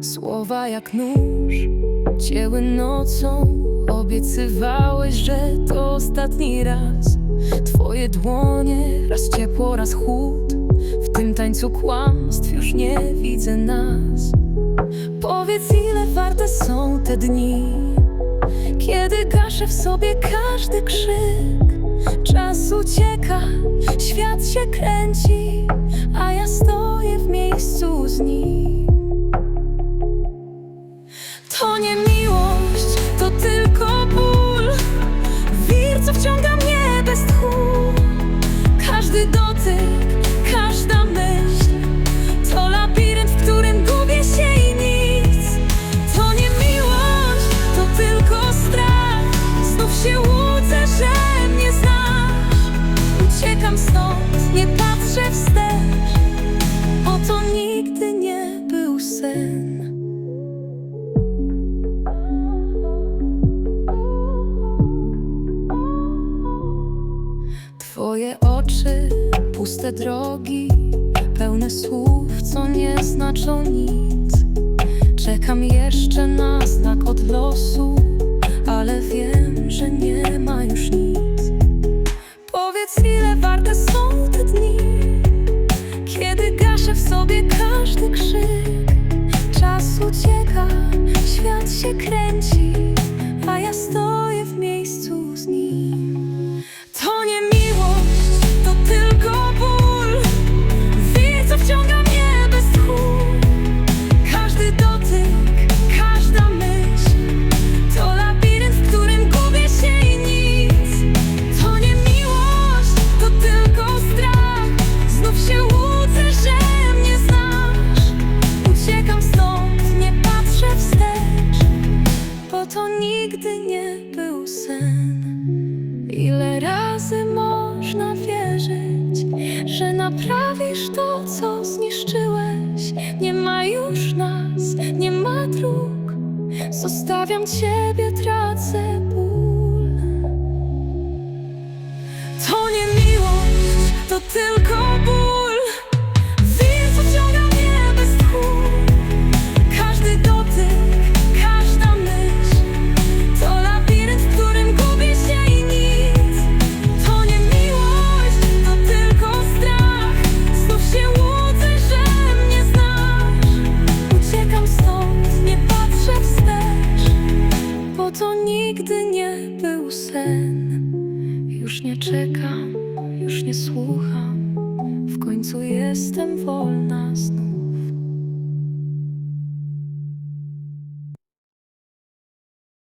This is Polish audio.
Słowa jak nóż cięły nocą. Obiecywałeś, że to ostatni raz. Twoje dłonie, raz ciepło, raz chłód. W tym tańcu kłamstw już nie widzę nas. Powiedz ile warte są te dni. Kiedy gaszę w sobie każdy krzyk. Czas ucieka, świat się kręci sen Twoje oczy, puste drogi, pełne słów, co nie znaczą nic. Czekam jeszcze na znak od losu, ale wiem, że nie ma już nic. Powiedz, ile warte są te dni, kiedy gaszę w sobie każdy krzyk. Można wierzyć, że naprawisz to, co zniszczyłeś? Nie ma już nas, nie ma dróg. Zostawiam ciebie, tracę ból. To nie miłość, to tylko Już nie czekam, już nie słucham. W końcu jestem wolna znów